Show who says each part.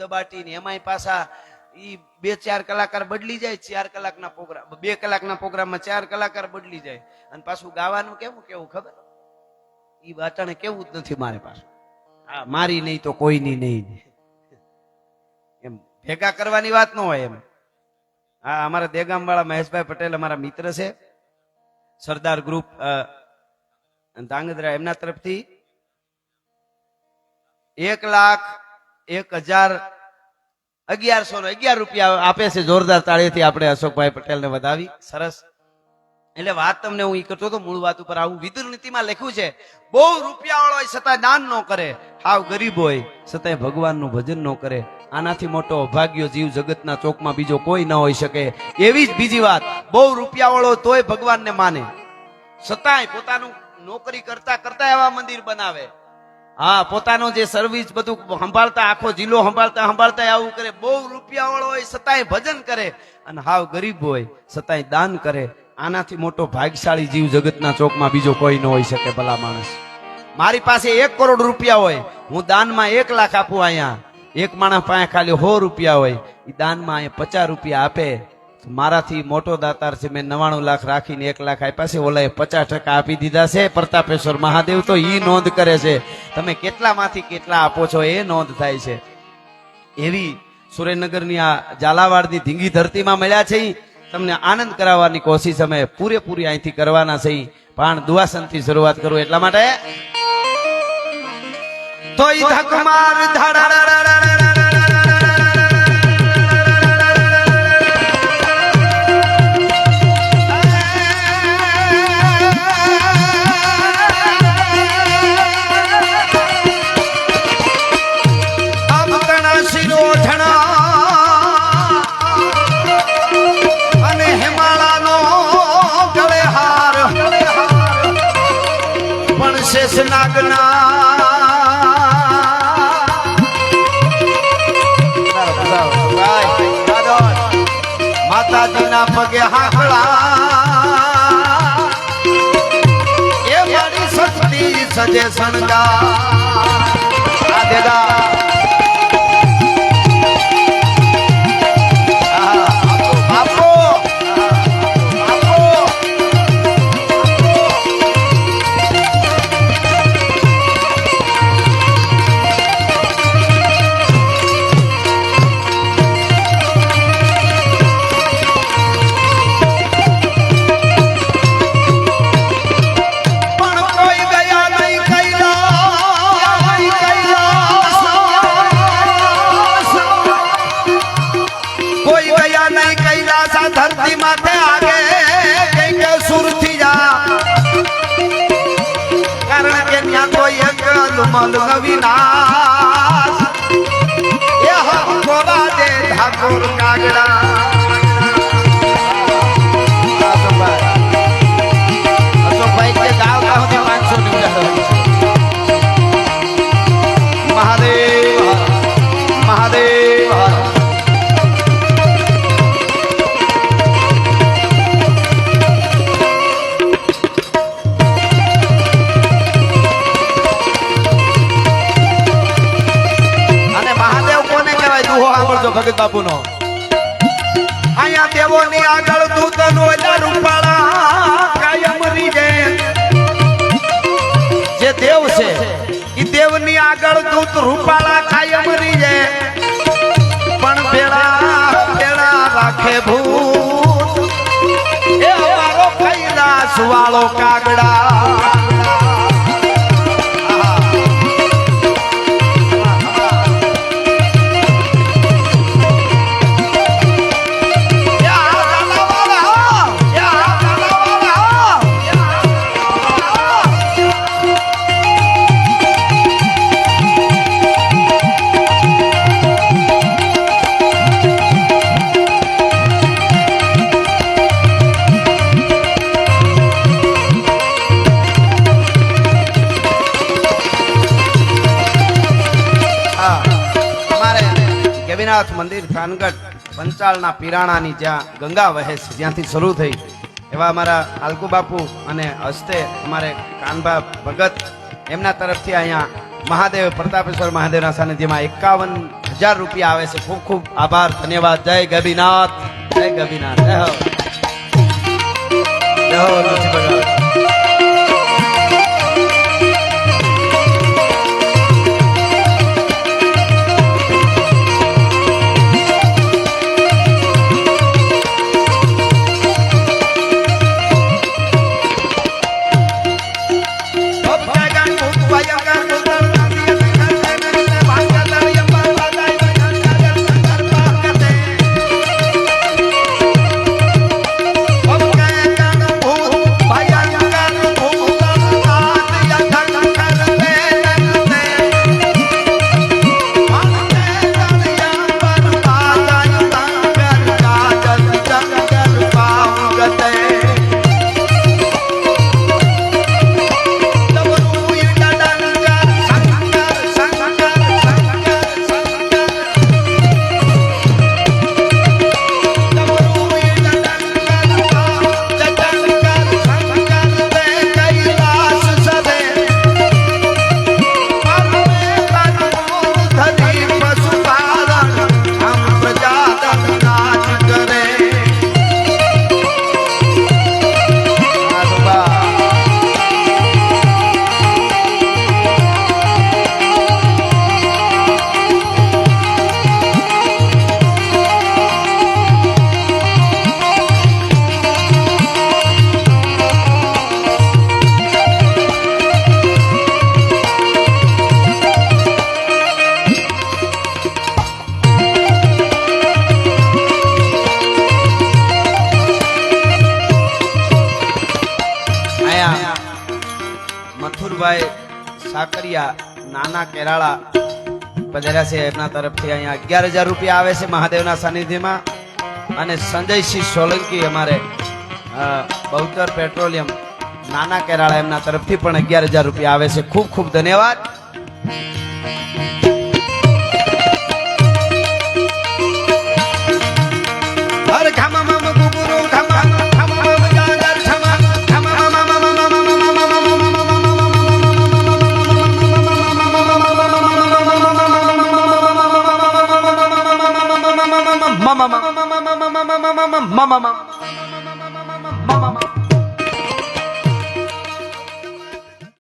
Speaker 1: ધબધબાટી ને એમાંય પાછા ઈ બે ચાર કલાકાર બદલી જાય, ચાર કલાકના પ્રોગ્રામ બે કલાકના પ્રોગ્રામમાં ચાર કલાકાર બદલી જાય. અને પાછું ગાવાનું કેવું કેવું ખબર? ઈ વાટાણે કેવું જ નથી મારે પાછું. હા, મારી નહીં તો કોઈની નહીં. એમ, ભેગા કરવાની વાત ન હોય એમ. હા, અમારા દેગામ વાળા મહેશભાઈ પટેલ અમારા મિત્ર છે. સરદાર ગ્રુપ ધાંગધ્રા એમના તરફથી એક લાખ એક હજાર અગિયારસો ને અગિયાર રૂપિયા આપે છે જોરદાર તાળીથી આપણે અશોકભાઈ પટેલને વધાવી. સરસ. એટલે વાત તમને હું ઈ કરતો હતો, મૂળ વાત ઉપર આવું વિદુર નીતિમાં લખ્યું છે, બહુ રૂપિયા વાળો હોય છતાં દાન ન કરે, હાવ ગરીબ હોય છતાંય ભગવાનનું ભજન ન કરે, આનાથી મોટો અભાગ્યો જીવ જગતના ચોકમાં બીજો કોઈ ન હોઈ શકે. એવી જ બીજી વાત, બહુ રૂપિયા વાળો તોય ભગવાનને માને. છતાંય પોતાનું નોકરી કરતા કરતા એવા મંદિર બનાવે. હા, પોતાનો જે સર્વિસ બધું સંભાળતા, આખો જિલ્લો સંભાળતા સંભાળતા આવું કરે. બહુ રૂપિયા વાળો હોય, સતાય ભજન કરે અને હાવ ગરીબ હોય, સતાય દાન કરે. આનાથી મોટો ભાગશાળી જીવ જગતના ચોકમાં બીજો કોઈ ન હોઈ શકે ભલા માણસ. મારી પાસે એક કરોડ રૂપિયા હોય, હું દાનમાં એક લાખ આપું અહીંયા. એક માણસ પાસે ખાલી સો રૂપિયા હોય એ દાનમાં અહીંયા પચાસ રૂપિયા આપે. મારાથી મોટો દાતાર છે, મેં નવાણું લાખ રાખીને એક લાખ આપ્યા છે, ઓલાએ પચાસ ટકા આપી દીધા છે, પ્રતાપેશ્વર મહાદેવ તો ઈ નોંધ કરે છે. તમે કેટલામાંથી કેટલા આપો છો એ નોંધ થાય છે. એવી સુરેન્દ્રનગરની આ ઝાલાવાડની ધીંગી ધરતીમાં મળ્યા છે તમને આનંદ કરાવવાની કોશિશ અમે પૂરેપૂરી અહીંથી કરવાના છે. પણ દુઆસનથી શરૂઆત કરું એટલા માટે. તો ધકમાર ધક શેષ નાગના માતાજીના પગે હાકડા એ મારી શક્તિ સજે શણગા દેદા ગયા નહીં કૈલાસ ધરતી માથે આગે કે સુરથી જા. કારણ કે ત્યાં તો એક મલ વિનાશ એ હકોરા દે ઠાકોર કાગડા. બાપુનો. અહીંયા દેવોની આગળ દૂતનો એટલે રૂપાળા કાયમ રીજે જે દેવ છે એ દેવની આગળ દૂત રૂપાળા કાયમ રીજે પણ ભેળા ભેળા રાખે ભૂત. એ અમારો કૈલાસ વાળો કાગડા ગેવીનાથ મંદિર થાનગઢ પંચાળના પીરાણાની જ્યાં ગંગા વહે છે, જ્યાંથી શરૂ થઈ. એવા અમારા આલકુ બાપુ અને હસ્તે અમારે કાનભા ભગત એમના તરફથી અહીંયા મહાદેવ પ્રતાપેશ્વર મહાદેવના સાનિધ્યમાં એકાવન હજાર રૂપિયા આવે છે. ખૂબ ખૂબ આભાર, ધન્યવાદ. જય ગભીનાથ જય ગભીનાથ જય હો. જય હો સાકરિયા નાના કેરાળા પધાર્યા એમના તરફથી. અહીંયા અગિયાર હજાર રૂપિયા આવે છે મહાદેવના સાનિધ્યમાં. અને સંજયસિંહ સોલંકી અમારે બહુતર પેટ્રોલિયમ નાના કેરાળા એમના તરફથી પણ અગિયાર હજાર રૂપિયા આવે છે. ખૂબ ખૂબ ધન્યવાદ. mama mama mama.